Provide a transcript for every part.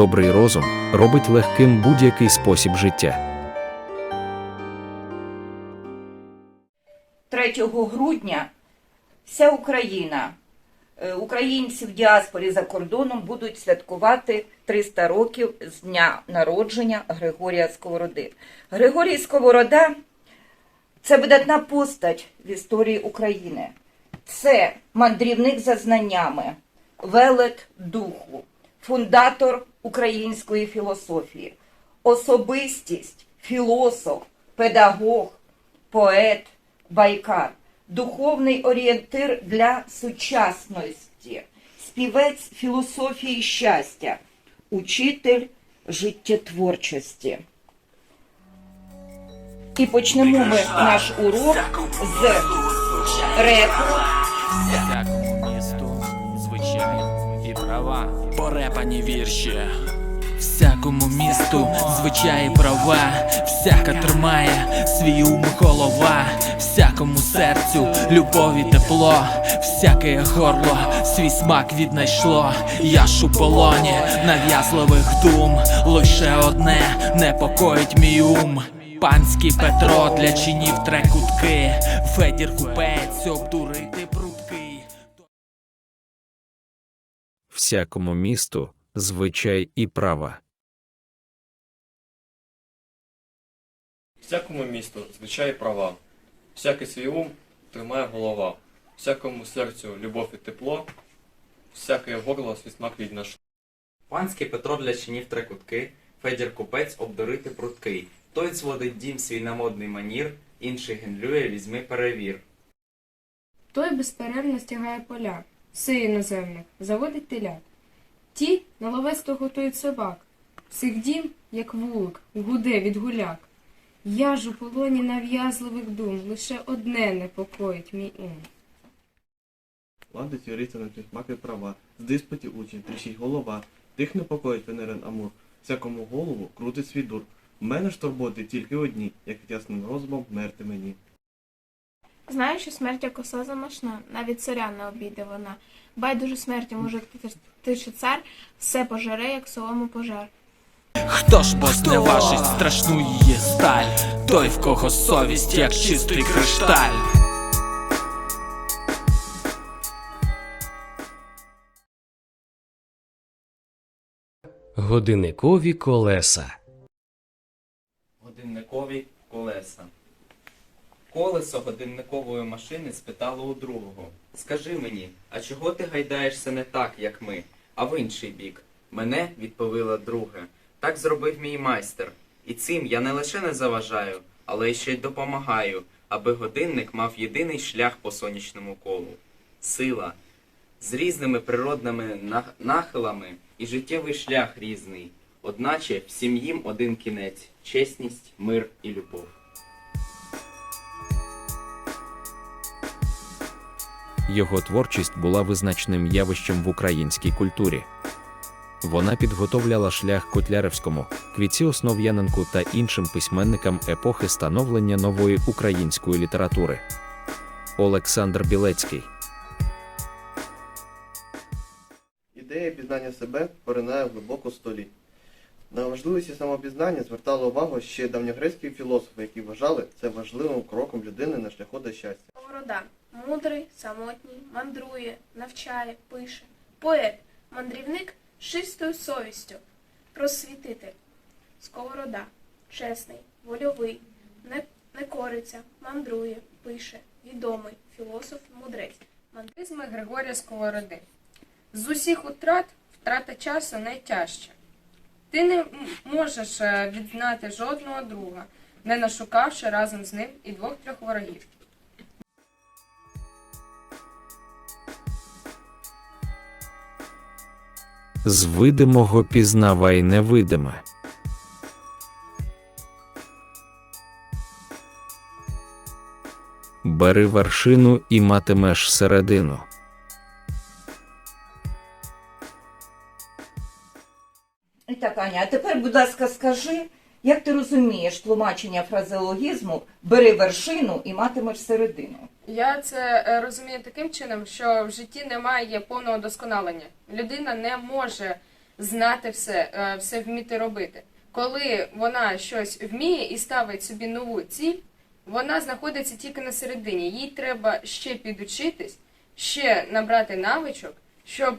Добрий розум робить легким будь-який спосіб життя. 3 грудня вся Україна, е, українці в діаспорі за кордоном будуть святкувати 300 років з дня народження Григорія Сковороди. Григорій Сковорода це видатна постать в історії України. Це мандрівник за знаннями, велет духу, фундатор української філософії, особистість, філософ, педагог, поет, байкар, духовний орієнтир для сучасності, співець філософії щастя, учитель життєтворчості. І почнемо ми наш урок з репу. Порепані вірші. Всякому місту звичай права, всяка тримає свій ум голова, всякому серцю любові тепло, всяке горло свій смак віднайшло. Я ж у полоні нав'язливих дум, лише одне непокоїть мій ум. Панський Петро для чинів тре кутки, Федір купець обдурити Всякому місту звичай і права. Всякому місту звичай і права, всякий свій ум тримає голова, всякому серцю любов і тепло, всяке горло свій смак віднаш. Панський Петро для чинів три кутки, Федір купець обдурити прудкий. Той зводить дім свій на модний манір, інший генлює, візьми перевір. Той безперервно стягає поля, сиє іноземник, заводить телят. Ті наловесто готують собак. Всіх дім, як вулик, гуде від гуляк. Я ж у полоні нав'язливих дум, лише одне непокоїть мій ум. Лади тюриться на і права, з диспутів учень тріщить голова, тих непокоїть Венерин Амур, всякому голову крутить свій дур. В мене ж турботи тільки одні, як ясним розумом мерти мені. Знаю, що смерть як коса замашна, навіть царя не обійде вона. Байдуже смерті може ти чи цар, все пожере, як солому пожар. Хто ж бо зневажить страшну її сталь, той в кого совість, як чистий кришталь. Годинникові колеса. Годинникові колеса. Колесо годинникової машини спитало у другого. Скажи мені, а чого ти гайдаєшся не так, як ми, а в інший бік? Мене відповіла друге. Так зробив мій майстер. І цим я не лише не заважаю, але й ще й допомагаю, аби годинник мав єдиний шлях по сонячному колу. Сила. З різними природними нахилами і життєвий шлях різний. Одначе всім їм один кінець чесність, мир і любов. Його творчість була визначним явищем в українській культурі. Вона підготовляла шлях Котляревському, Квіці Основ'яненку та іншим письменникам епохи становлення нової української літератури. Олександр Білецький Ідея пізнання себе поринає глибоко в столі. На важливості самопізнання звертали увагу ще давньогрецькі філософи, які вважали це важливим кроком людини на шляху до щастя. Сковорода мудрий, самотній, мандрує, навчає, пише. Поет, мандрівник чистою совістю, просвітитель. Сковорода чесний, вольовий, не, не кориться, мандрує, пише, відомий, філософ, мудрець. Мандризми Григорія Сковороди. З усіх утрат втрата часу найтяжча. Ти не можеш е, відзнати жодного друга, не нашукавши разом з ним і двох-трьох ворогів. З видимого пізнавай невидиме. Бери вершину і матимеш середину. І так, Аня, а тепер, будь ласка, скажи, як ти розумієш тлумачення фразеологізму бери вершину і матимеш середину? Я це е, розумію таким чином, що в житті немає повного досконалення. Людина не може знати все, е, все вміти робити. Коли вона щось вміє і ставить собі нову ціль, вона знаходиться тільки на середині. Їй треба ще підучитись, ще набрати навичок, щоб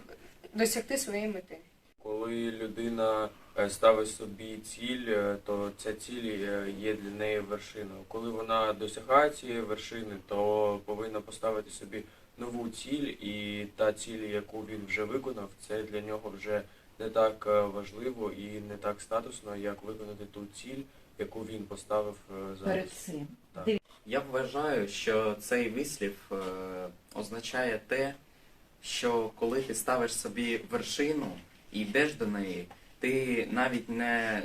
досягти своєї мети. Коли людина ставить собі ціль, е, то ця ціль е, є для неї вершиною. Коли вона досягає цієї вершини, то повинна поставити собі нову ціль, і та ціль, яку він вже виконав, це для нього вже не так е, важливо і не так статусно, як виконати ту ціль, яку він поставив е, зараз. Перед цим. Я вважаю, що цей вислів е, означає те, що коли ти ставиш собі вершину і йдеш до неї, ти навіть не,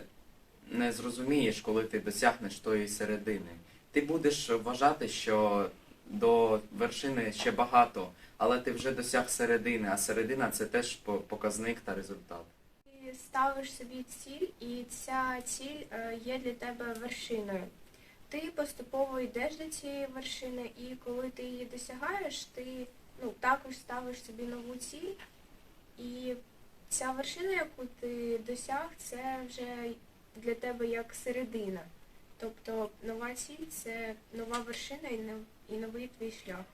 не зрозумієш, коли ти досягнеш тої середини. Ти будеш вважати, що до вершини ще багато, але ти вже досяг середини, а середина це теж показник та результат. Ти ставиш собі ціль, і ця ціль е, є для тебе вершиною. Ти поступово йдеш до цієї вершини, і коли ти її досягаєш, ти ну, також ставиш собі нову ціль. І ця вершина, яку ти досяг, це вже для тебе як середина. Тобто нова ціль це нова вершина і новий твій шлях.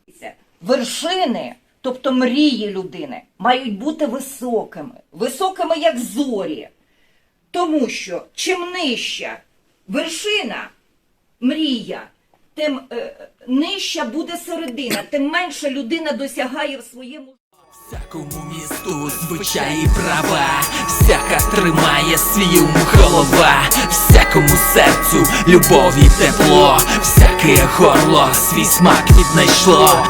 Вершини, тобто мрії людини, мають бути високими, високими як зорі. Тому що чим нижча вершина, мрія, тим е, нижча буде середина, тим менше людина досягає в своєму. Всякому місту звичаї права, всяка тримає свій ум голова, всякому серцю любові тепло, всяке горло свій смак віднайшло.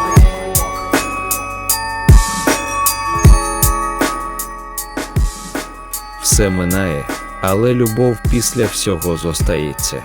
Все минає, але любов після всього зостається.